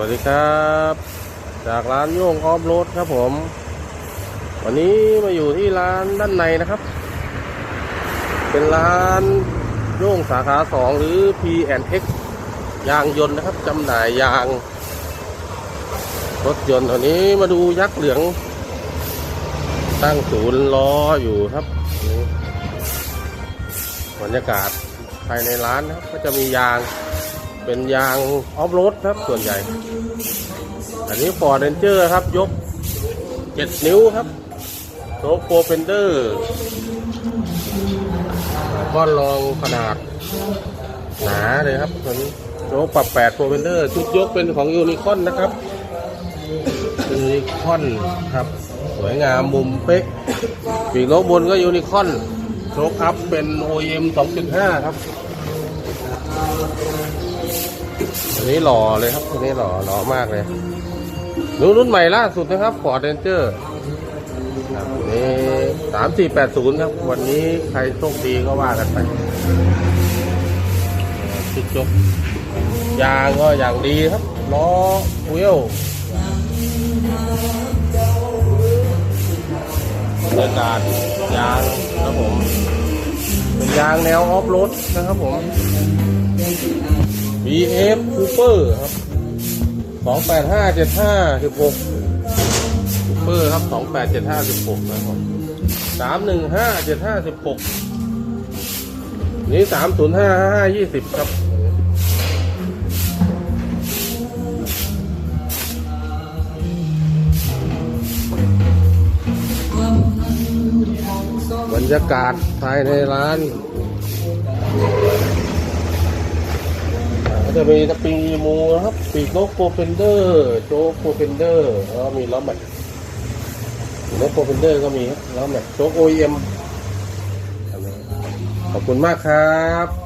วัสดีครับ จากร้านโย่งออฟโรดครับผม วันนี้มาอยู่ที่ร้านด้านในนะครับ เป็นร้านโย่งสาขาสองหรือ P&X ยางยนต์นะครับจำหน่ายยาง รถยนต์ตัวนี้มาดูยักษ์เหลือง ตั้งศูนย์ล้ออยู่ครับบรรยากาศภายในร้านนะครับก็จะมียาง เป็นยางออฟโรดครับส่วนใหญ่ อันนี้ฟอร์ดเรนเจอร์ครับยก7นิ้วครับโชคโฟเฟนเดอร์ก้อนรองขนาด หนาเลยครับตัวนี้โชคปรับ8โฟเฟนเดอร์ชุดยกเป็นของยูนิคอนนะครับยูนิคอนครับ สวยงามมุมเป๊ะปีกโลบนก็ยูนิคอนโชคอัพเป็น OEM 2.5 ครับ อันนี้หล่อเลยครับอันนี้หล่อหล่อมากเลยรุ่นรุ่นใหม่ล่าสุดนะครับ Ford Ranger ครับอันนี่สามสี่แปดศูนย์ครับ วันนี้ใครโชคดีก็ว่ากันไปชุดจบยางก็อย่างดีครับล้อเวลบรรยากาศยางครับผมเป็นยางแนวออฟโรดนะครับผม BF Cooper ครับ285 75 16 Cooper ครับ28 75 16นะครับผม315 75 16นี่305 55 20ครับบรรยากาศภายในร้าน จะมีตะปีมูครับปีกนกโปรเฟนเดอร์โจ๊กโปรเฟนเดอร์แล้วมีล้อแม็กปีกนกโปรเฟนเดอร์ก็มีครับล้อแม็กโจ๊กโอเอ็มขอบคุณมากครับ